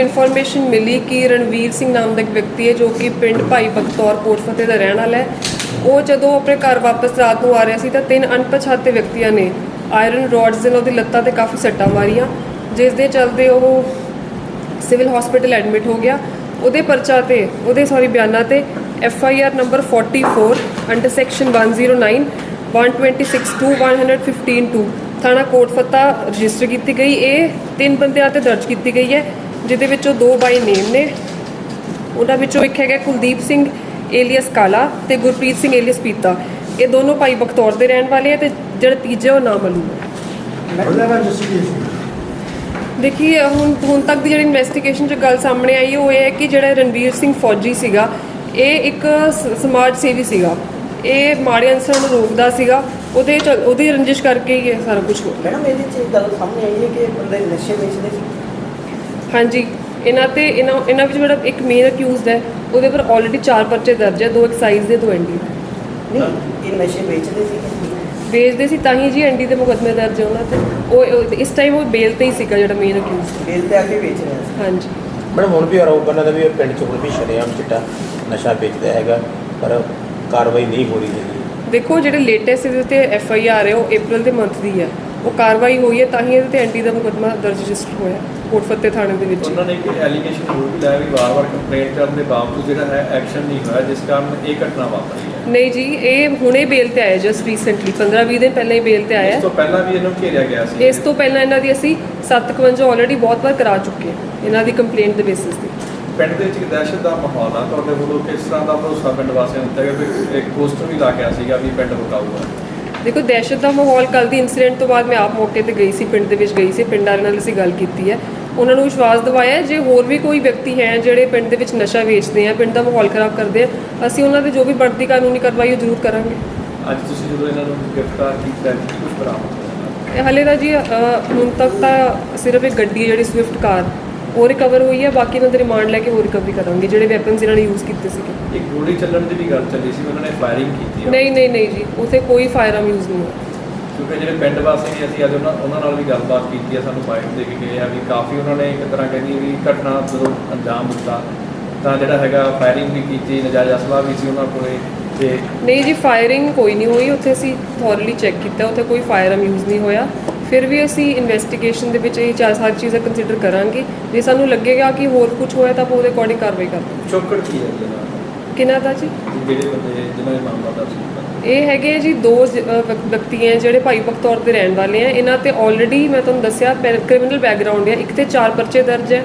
Information ਮਿਲੀ ਕਿ ਰਣਵੀਰ ਸਿੰਘ ਨਾਮ ਦਾ ਇੱਕ ਵਿਅਕਤੀ ਹੈ ਜੋ ਕਿ ਪਿੰਡ ਭਾਈ ਬਖਤੌਰ ਕੋਟਫਤਿਹ ਦਾ ਰਹਿਣ ਵਾਲਾ ਹੈ। ਉਹ ਜਦੋਂ ਆਪਣੇ ਘਰ ਵਾਪਸ ਰਾਤ ਨੂੰ ਆ ਰਿਹਾ ਸੀ ਤਾਂ ਤਿੰਨ ਅਣਪਛਾਤੇ ਵਿਅਕਤੀਆਂ ਨੇ ਆਇਰਨ ਰੋਡਸ ਦੇ ਨਾਲ ਉਹਦੀ ਲੱਤਾਂ ਤੇ ਕਾਫੀ ਸੱਟਾਂ ਮਾਰੀਆਂ, ਜਿਸ ਦੇ ਚਲਦੇ ਉਹ ਸਿਵਲ ਹਸਪੀਟਲ ਐਡਮਿਟ ਹੋ ਗਿਆ। ਉਹਦੇ ਪਰਚਾ ਤੇ, ਉਹਦੇ ਸੌਰੀ ਬਿਆਨਾਂ ਤੇ F I R number 44 under section 109 126 two 115 two ਥਾਣਾ ਕੋਟਫੱਤਾ ਰਜਿਸਟਰ ਕੀਤੀ ਗਈ। ਇਹ ਤਿੰਨ ਬੰਦਿਆਂ ਤੇ ਦਰਜ ਕੀਤੀ ਗਈ ਹੈ। ਜਿਹਦੇ ਵਿੱਚੋਂ ਦੋ ਬਾਈ ਨੇਮ ਨੇ। ਉਹਨਾਂ ਵਿੱਚੋਂ ਇੱਕ ਹੈਗਾ ਕੁਲਦੀਪ ਸਿੰਘ ਏਲੀਅਸ ਕਾਲਾ ਤੇ ਗੁਰਪ੍ਰੀਤ ਸਿੰਘ ਏਲੀਅਸ ਪੀਤਾ। ਇਹ ਦੋਨੋਂ ਭਾਈ ਬਖਤੌਰ ਦੇ ਰਹਿਣ ਵਾਲੇ ਆ ਤੇ ਜਿਹੜਾ ਤੀਜਾ ਉਹ ਨਾਮ ਸਿੰਘ ਦੇਖੀਏ ਹੁਣ ਹੁਣ ਤੱਕ ਦੀ ਜਿਹੜੀ ਇਨਵੈਸਟੀਗੇਸ਼ਨ 'ਚ ਗੱਲ ਸਾਹਮਣੇ ਆਈ ਉਹ ਇਹ ਹੈ ਕਿ ਜਿਹੜਾ ਰਣਵੀਰ ਸਿੰਘ ਫੌਜੀ ਸੀਗਾ ਇਹ ਇੱਕ ਸਮਾਜ ਸੇਵੀ ਸੀਗਾ। ਇਹ ਮਾੜੇ ਅਨਸਰਾਂ ਨੂੰ ਰੋਕਦਾ ਸੀਗਾ। ਉਹਦੇ ਉਹਦੀ ਰੰਜਿਸ਼ ਕਰਕੇ ਹੀ ਇਹ ਸਾਰਾ ਕੁਝ ਹੋਇਆ ਮੈਡਮ ਇਹਦੇ 'ਚ ਇੱਕ ਗੱਲ ਸਾਹਮਣੇ ਆਈ ਹੈ ਕਿ ਬੰਦੇ ਨਸ਼ੇ ਵੇਚਦੇ ਸੀ। ਹਾਂਜੀ ਇਹਨਾਂ ਤੇ ਇਹਨਾਂ ਇਹਨਾਂ ਵਿੱਚ ਜਿਹੜਾ ਇੱਕ ਮੇਨ ਅਕਿਊਜ਼ਡ ਹੈ ਉਹਦੇ ਪਰ ਆਲਰੇਡੀ ਚਾਰ ਪਰਚੇ ਦਰਜ ਹੈ ਦੋ ਐਕਸਾਈਜ਼ ਦੇ ਦੋ ਐਨਡੀ ਨਹੀਂ ਇਹ ਨਸ਼ੇ ਵੇਚਦੇ ਸੀ ਵੇਚਦੇ ਸੀ ਤਾਂ ਹੀ ਜੀ ਐਨਡੀ ਦੇ ਮੁਕੱਦਮੇ ਦਰਜ ਹੈ ਉਹਨਾਂ ਤੇ। ਉਹ ਉਹ- ਇਸ ਟਾਈਮ ਉਹ ਬੇਲ ਤੇ ਹੀ ਸੀਗਾ ਜਿਹੜਾ ਮੇਨ ਅਕਿਊਜ਼ਡ ਬੇਲ ਤੇ ਆ ਕੇ ਵੇਚ ਰਿਹਾ ਸੀ। ਹਾਂਜੀ। ਮੈਡਮ ਹੁਣ ਵੀ ਆਰੋਪ ਉਹਨਾਂ ਦਾ ਵੀ ਇਹ ਪਿੰਡ ਚ ਹੁਣ ਵੀ ਸ਼ਰੇਆਮ ਚਿੱਟਾ ਨਸ਼ਾ ਵੇਚਦਾ ਹੈਗਾ ਪਰ ਕਾਰਵਾਈ ਨਹੀਂ ਹੋ ਰਹੀ ਹੈਗੀ। ਦੇਖੋ ਜਿਹੜੇ ਲੇਟੈਸਟ ਇਹਦੇ ਤੇ ਐਫ ਆਈ ਆਰ ਹੈ ਉਹ April ਦੇ ਮੰਥ ਦੀ ਹੈ। ਉਹ ਕਾਰਵਾਈ ਹੋਈ ਹੈ ਤਾਂ ਹੀ ਇਹਦੇ ਤੇ ਐਂਟੀ ਦਾ ਮੁਕੱਦਮਾ ਦਰਜ ਰਜਿਸਟਰ ਹੋਇਆ। ਕੋਟਫੱਤੇ ਥਾਣੇ ਦੇ ਵਿੱਚ। ਉਹਨਾਂ ਨੇ ਇੱਕ ਐਲੀਗੇਸ਼ਨ ਹੋਰ ਵੀ ਲਾਇਆ ਵੀ ਵਾਰ-ਵਾਰ ਕੰਪਲੇਂਟ ਕਰਨ ਦੇ ਬਾਵਜੂਦ ਜਿਹੜਾ ਹੈ ਐਕਸ਼ਨ ਨਹੀਂ ਹੋਇਆ ਜਿਸ ਕਾਰਨ ਇਹ ਘਟਨਾ ਵਾਪਰੀ ਹੈ। ਨਹੀਂ ਜੀ ਇਹ ਹੁਣੇ ਬੇਲ ਤੇ ਆਇਆ ਜਸਟ ਰੀਸੈਂਟਲੀ 15-20 ਦਿਨ ਪਹਿਲਾਂ ਹੀ ਬੇਲ ਤੇ ਆਇਆ। ਇਸ। ਤੋਂ ਪਹਿਲਾਂ ਵੀ ਇਹਨੂੰ ਘੇਰਿਆ ਗਿਆ ਸੀ। ਇਸ ਤੋਂ ਪਹਿਲਾਂ ਇਹਨਾਂ ਦੀ ਅਸੀਂ 751 ਆਲਰੇਡੀ ਬਹੁਤ ਵਾਰ ਕਰਾ ਚੁੱਕੇ ਇਹਨਾਂ ਦੀ ਕੰਪਲੇਂਟ ਦੇ ਬੇਸਿਸ ਤੇ। ਪਿੰਡ ਦੇ ਵਿੱਚ ਦਹਿਸ਼ਤ ਦਾ ਮਾਹੌਲ ਆ ਤੁਹਾਡੇ ਵੱਲੋਂ ਕਿਸ ਤਰ੍ਹਾਂ ਦਾ ਭਰੋਸਾ ਪਿੰਡ ਵਾਸੀਆਂ ਨੂੰ ਦਿੱਤਾ ਗਿਆ? ਵੀ ਇੱਕ ਪੋਸਟਰ ਵੀ ਲਾ ਕੇ ਆ ਸੀਗਾ ਵੀ ਪਿੰਡ ਬਕਾਊ ਦੇਖੋ ਦਹਿਸ਼ਤ ਦਾ ਮਾਹੌਲ ਕੱਲ ਦੀ ਇਨਸੀਡੈਂਟ ਤੋਂ ਬਾਅਦ ਮੈਂ ਆਪ ਮੌਕੇ ਤੇ ਗਈ ਸੀ ਪਿੰਡ ਦੇ ਵਿੱਚ ਗਈ ਸੀ ਪਿੰਡ ਵਾਲਿਆਂ ਨਾਲ ਅਸੀਂ ਗੱਲ ਕੀਤੀ ਹੈ। ਉਹਨਾਂ ਨੂੰ ਵਿਸ਼ਵਾਸ ਦਿਵਾਇਆ ਹੈ, ਜੇ ਹੋਰ ਵੀ ਕੋਈ ਵਿਅਕਤੀ ਹੈ ਜਿਹੜੇ ਪਿੰਡ ਦੇ ਵਿੱਚ ਨਸ਼ਾ ਵੇਚਦੇ ਆ ਪਿੰਡ ਦਾ ਮਾਹੌਲ ਖਰਾਬ ਕਰਦੇ ਆ ਅਸੀਂ ਉਹਨਾਂ ਦੇ ਜੋ ਵੀ ਬਣਦੀ ਕਾਨੂੰਨੀ ਕਾਰਵਾਈ ਉਹ ਜ਼ਰੂਰ ਕਰਾਂਗੇ। ਅੱਜ ਤੁਸੀਂ ਜਦੋਂ ਇਹਨਾਂ ਨੂੰ ਗ੍ਰਿਫਤਾਰ ਕੀਤਾ ਕੁਝ ਬਰਾਮਦ ਇਹ ਹਲੇ ਤਾਂ ਜੀ ਹੁਣ ਤੱਕ ਤਾਂ ਸਿਰਫ ਇੱਕ ਗੱਡੀ ਜਿਹੜੀ ਸਵਿਫਟ ਕਾਰ। ਉਹ ਰਿਕਵਰ ਹੋਈ ਹੈ ਬਾਕੀ ਇਹਨਾਂ ਦੇ ਰਿਮਾਂਡ ਲੈ ਕੇ ਹੋਰ ਰਿਕਵਰੀ ਕਰਾਂਗੇ ਜਿਹੜੇ ਵੈਪਨਸ ਇਹਨਾਂ ਨੇ ਯੂਜ਼ ਕੀਤੇ ਸੀਗੇ। ਇੱਕ ਗੋਲੀ ਚੱਲਣ ਦੀ ਵੀ ਗੱਲ ਚੱਲੀ ਸੀ ਉਹਨਾਂ ਨੇ ਫਾਇਰਿੰਗ ਕੀਤੀ ਨਹੀਂ ਨਹੀਂ ਨਹੀਂ ਜੀ ਉਥੇ ਕੋਈ ਫਾਇਰਆਰਮ ਯੂਜ਼ ਨਹੀਂ ਹੋਇਆ। ਕਿਉਂਕਿ ਜਿਹੜੇ ਪਿੰਡ ਵਾਸੀ ਨੇ ਅਸੀਂ ਅੱਜ ਉਹਨਾਂ ਉਹਨਾਂ ਨਾਲ ਵੀ ਗੱਲਬਾਤ ਕੀਤੀ ਆ ਸਾਨੂੰ ਬਾਈਟ ਦੇ ਕੇ ਗਏ ਆ ਵੀ ਕਾਫੀ ਉਹਨਾਂ ਨੇ ਇੱਕ ਤਰ੍ਹਾਂ ਕਹਿੰਦੀ ਵੀ ਘਟਨਾ ਜਦੋਂ ਅੰਜਾਮ ਦਿੱਤਾ ਤਾਂ ਜਿਹੜਾ ਹੈਗਾ ਫਾਇਰਿੰਗ ਵੀ ਕੀਤੀ ਨਜਾਇਜ਼ ਅਸਲਾ ਵੀ ਸੀ ਉਹਨਾਂ ਕੋਲੇ ਤੇ ਨਹੀਂ ਜੀ ਫਾਇਰਿੰਗ ਕੋਈ ਨਹੀਂ ਹੋਈ ਉੱਥੇ ਅਸੀਂ ਥੋਰਲੀ ਚੈੱਕ ਕੀਤਾ ਉੱਥੇ ਕੋਈ ਫਾਇਰਆਰਮ ਯੂਜ਼ ਨਹੀਂ ਹੋਇਆ। ਫਿਰ ਵੀ ਅਸੀਂ ਇਨਵੈਸਟੀਗੇਸ਼ਨ ਦੇ ਵਿੱਚ ਇਹ ਚਾਰ ਸਾਰੀ ਚੀਜ਼ਾਂ ਕੰਸੀਡਰ ਕਰਾਂਗੇ। ਜੇ ਸਾਨੂੰ ਲੱਗੇਗਾ ਕਿ ਹੋਰ ਕੁਝ ਹੋਇਆ ਤਾਂ ਉਹਦੇ ਅਕੋਰਡਿੰਗ ਕਾਰਵਾਈ ਕਰਾਂਗੇ ਚੌਕੜ ਕੀ ਹੈ ਜਿਹਨਾਂ ਕਿਹਨਾਂ ਦਾ ਜੀ? ਜਿਹੜੇ ਬੰਦੇ ਜਿਨ੍ਹਾਂ ਦੇ ਮਾਮਲਾ ਦਰਜ ਕੀਤਾ। ਇਹ ਹੈਗੇ ਜੀ ਦੋ ਵਿਅਕਤੀ ਹੈ ਜਿਹੜੇ ਭਾਈ ਬਖਤੌਰ ਦੇ ਰਹਿਣ ਵਾਲੇ ਆ। ਇਹਨਾਂ ਤੇ ਆਲਰੇਡੀ ਮੈਂ ਤੁਹਾਨੂੰ ਦੱਸਿਆ ਕ੍ਰਿਮੀਨਲ ਬੈਕਗ੍ਰਾਉਂਡ ਹੈ ਇੱਕ ਤੇ ਚਾਰ ਪਰਚੇ ਦਰਜ ਹੈ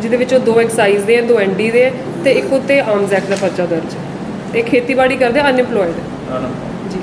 ਜਿਹਦੇ ਵਿੱਚੋਂ ਦੋ ਐਕਸਾਈਜ਼ ਦੇ ਹੈ ਦੋ ਐਨਡੀ ਦੇ ਤੇ ਇੱਕ ਉੱਤੇ ਆਰਮਸ ਐਕਟ ਦਾ ਪਰਚਾ ਦਰਜ ਹੈ ਇਹ ਖੇਤੀਬਾੜੀ ਕਰਦੇ ਆਨੰਦ ਜੀ।